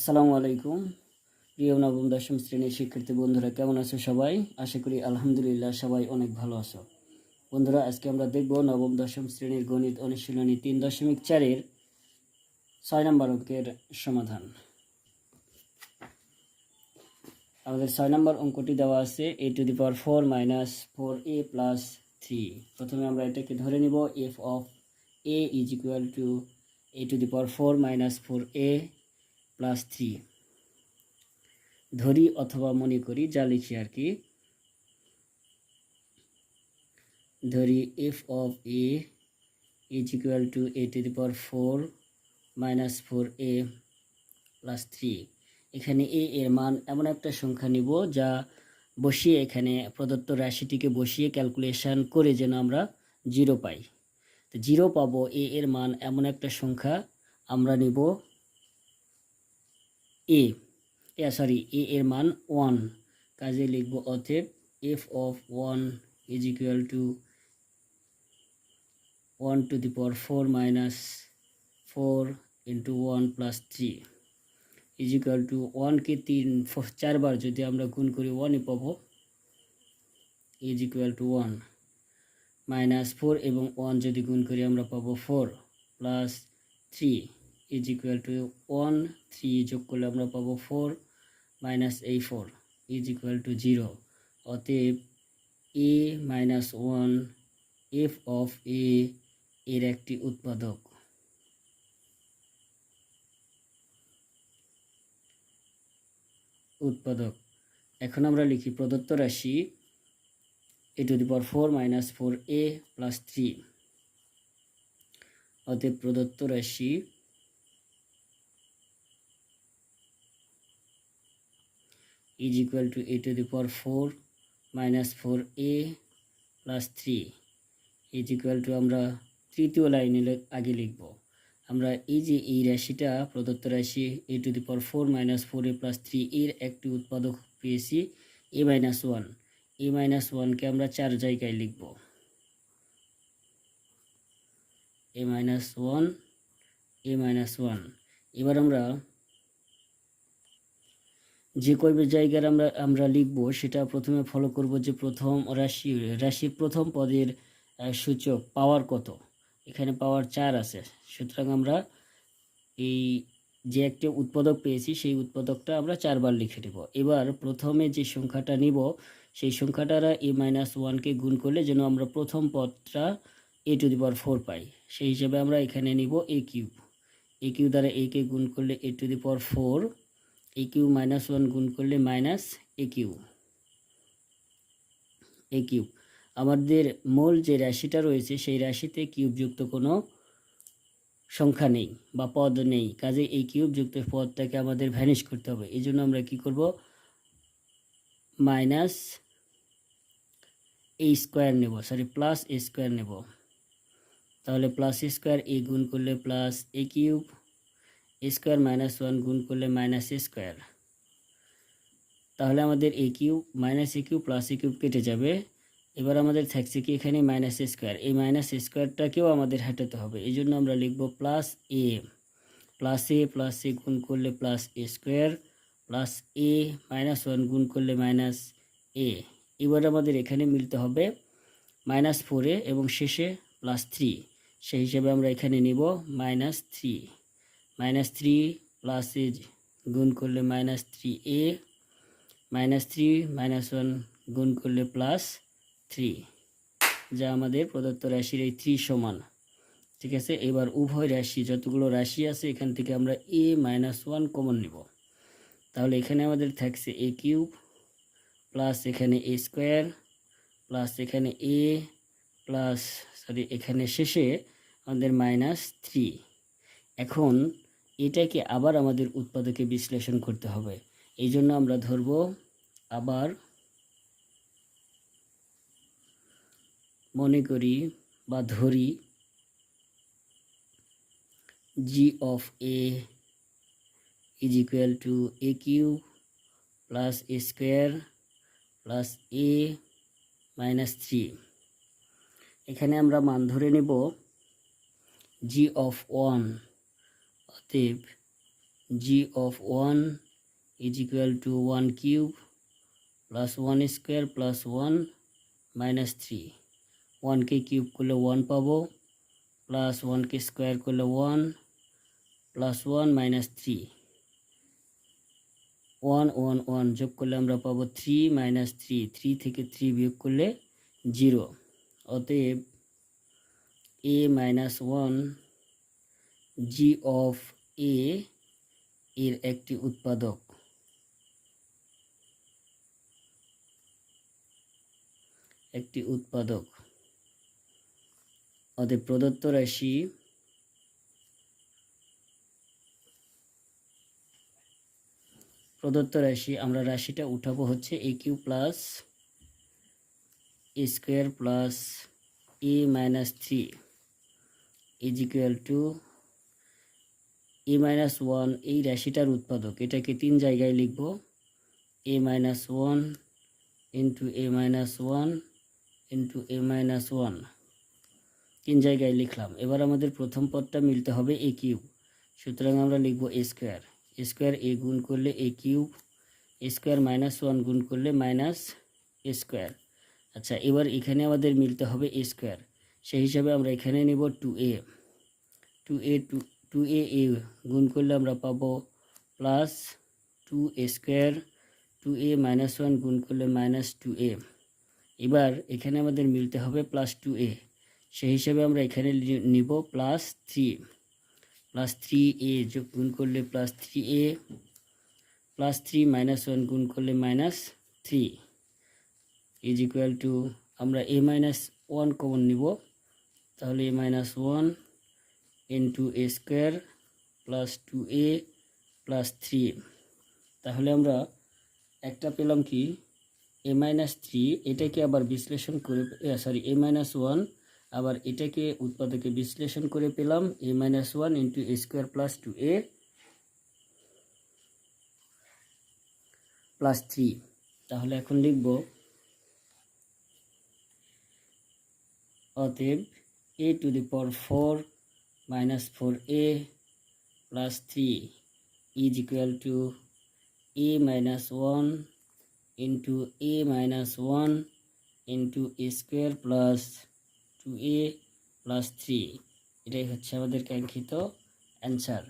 আসসালামু আলাইকুম। প্রিয় নবম, দশম শ্রেণির শিক্ষার্থী বন্ধুরা, কেমন আছো সবাই? আশা করি আলহামদুলিল্লাহ সবাই অনেক ভালো আছো। বন্ধুরা, আজকে আমরা দেখব নবম, দশম শ্রেণির গণিত অনুশীলনী তিন দশমিক চারের ছয় নম্বর অঙ্কের সমাধান। আমাদের ছয় নম্বর অঙ্কটি দেওয়া আছে A to the power four minus four A plus three প্রথমে আমরা এটাকে ধরে নিব F of A is equal to A to the power four minus four A plus three ধরি অথবা মনে করি যা লিখি আর কি। ধরি F of A is equal to A to the power four minus four A plus three এখানে এ এর মান এমন একটা সংখ্যা নিব যা বসিয়ে এখানে প্রদত্ত রাশিটিকে বসিয়ে ক্যালকুলেশন করে যেন আমরা জিরো পাই। তো জিরো পাবো এ এর মান এমন একটা সংখ্যা আমরা নিব এ সরি এ এর মান ওয়ান কাজে লিখব অতএব F of one is equal to one to the power four minus four into one plus three is equal to ওয়ানকে তিন চারবার যদি আমরা গুণ করি ওয়ানই পাবো is equal to one minus four এবং ওয়ান যদি গুণ করি আমরা পাবো four plus three is equal to one three যোগ করলে আমরা পাবো ফোর মাইনাস এই four is equal to zero অতএব A minus one F of A এর একটি উৎপাদক। উৎপাদক। এখন আমরা লিখি প্রদত্ত রাশি A to the power four minus four A plus three অতএব প্রদত্ত রাশি equal to A to the power four minus four A plus three is equal to আমরা তৃতীয় লাইনে আগে লিখব। আমরা এই যে এই রাশিটা, প্রদত্ত রাশি A to the power four minus four A plus three এর একটি উৎপাদক পেয়েছি A minus one A minus ওয়ানকে আমরা চার জায়গায় লিখব। A minus one A minus one এবার আমরা যে কয় জায়গার আমরা আমরা লিখব, সেটা প্রথমে ফলো করব যে প্রথম রাশি রাশির প্রথম পদের সূচক পাওয়ার কত? এখানে পাওয়ার চার আছে। সুতরাং আমরা এই যে একটা উৎপাদক পেয়েছি, সেই উৎপাদকটা আমরা চারবার লিখে নেব। এবার প্রথমে যে সংখ্যাটা নিব, সেই সংখ্যাটারা এ মাইনাস ওয়ানকে গুণ করলে যেন আমরা প্রথম পদটা এ to the power four pi. সেই হিসাবে আমরা এখানে নিব এ কিউব এ কিউ দ্বারা এ কে গুণ করলে A to the power four A cube minus one গুণ করলে মাইনাস এ কিউ এ আমাদের মূল যে রাশিটা রয়েছে, সেই রাশিতে কিউবযুক্ত কোনো সংখ্যা নেই বা পদ নেই। কাজে এই কিউবযুক্ত পদটাকে আমাদের ভ্যানিশ করতে হবে। এই জন্য আমরা কি করব? মাইনাস এ স্কোয়ার নেব। সরি, প্লাস এ স্কোয়ার নেব। তাহলে প্লাস স্কোয়ার এ গুণ করলে plus A cube. Square minus one গুণ করলে মাইনাস স্কোয়ার। তাহলে আমাদের A cube, minus A cube plus A cube কেটে যাবে। এবার আমাদের থাকছে কি এখানে মাইনাস স্কোয়ার। এই মাইনাস স্কোয়ারটাকেও আমাদের হাঁটাতে হবে। এই জন্য আমরা লিখব plus A plus A plus A গুণ করলে plus A square. Plus A minus one গুণ করলে মাইনাস এ এবার আমাদের এখানে মিলতে হবে মাইনাস ফোরে এবং শেষে প্লাস থ্রি সেই হিসাবে আমরা এখানে নিব minus three minus three plus A গুণ করলে minus three A, minus three minus one গুণ করলে প্লাস থ্রি, যা আমাদের প্রদত্ত রাশির এই থ্রি সমান। ঠিক আছে? এবার উভয় রাশি, যতগুলো রাশি আছে, এখান থেকে আমরা এ মাইনাস ওয়ান কমন নিব। তাহলে এখানে আমাদের থাকছে এ কিউব প্লাস এখানে এ স্কোয়ার প্লাস এখানে এ প্লাস সরি এখানে শেষে আমাদের মাইনাস থ্রি। এখন এটাকে আবার আমাদের উৎপাদকে বিশ্লেষণ করতে হবে। এই জন্য আমরা ধরব আবার মনে করি বা ধরি G of A is equal to A cube plus A square plus A minus three এখানে আমরা মান ধরে নেব জি অফ ওয়ান অতএব G of one is equal to one cube plus one square plus one minus three ওয়ানকে cube করলে one পাবো plus ওয়ানকে স্কোয়ার করলে one plus one minus three one one one যোগ করলে আমরা পাবো থ্রি মাইনাস থ্রি থ্রি থেকে থ্রি বিয়োগ করলে জিরো অতএব A minus one G of A এর একটি উৎপাদক। একটি উৎপাদক। অতএব প্রদত্ত রাশি প্রদত্ত রাশি আমরা রাশিটা উঠাবো হচ্ছে A cube plus A square plus A minus three. Is equal to A minus one এই রাশিটার উৎপাদক। এটাকে তিন জায়গায় লিখব। A minus one into A minus one into A minus one তিন জায়গায় লিখলাম। এবার আমাদের প্রথম পদটা মিলতে হবে এ কিউব সুতরাং আমরা লিখব এ স্কোয়ার স্কোয়ার এ গুণ করলে A cube square minus one গুণ করলে মাইনাস এ স্কোয়ার আচ্ছা এবার এখানে আমাদের মিলতে হবে এ স্কোয়ার সেই হিসাবে আমরা এখানে নেব two A two A two two A A গুণ করলে আমরা পাবো plus two A square two A minus one গুণ করলে মাইনাস টু এ এবার এখানে আমাদের মিলতে হবে প্লাস টু এ সেই হিসাবে আমরা এখানে নিব plus three plus three A গুণ করলে plus three A plus three minus one গুণ করলে minus three is equal to আমরা এ মাইনাস ওয়ান কমন নিব। তাহলে A minus one into A square plus two A plus three তাহলে আমরা একটা পেলাম কি? এ মাইনাস থ্রি এটাকে আবার বিশ্লেষণ করে সরি এ মাইনাস ওয়ান আবার এটাকে উৎপাদকে বিশ্লেষণ করে পেলাম A minus one into A square plus two A plus three তাহলে এখন লিখব অতএব A to the power four A plus three is equal to A minus one into A minus one into A square plus two A plus three এটাই হচ্ছে আমাদের কাঙ্ক্ষিত answer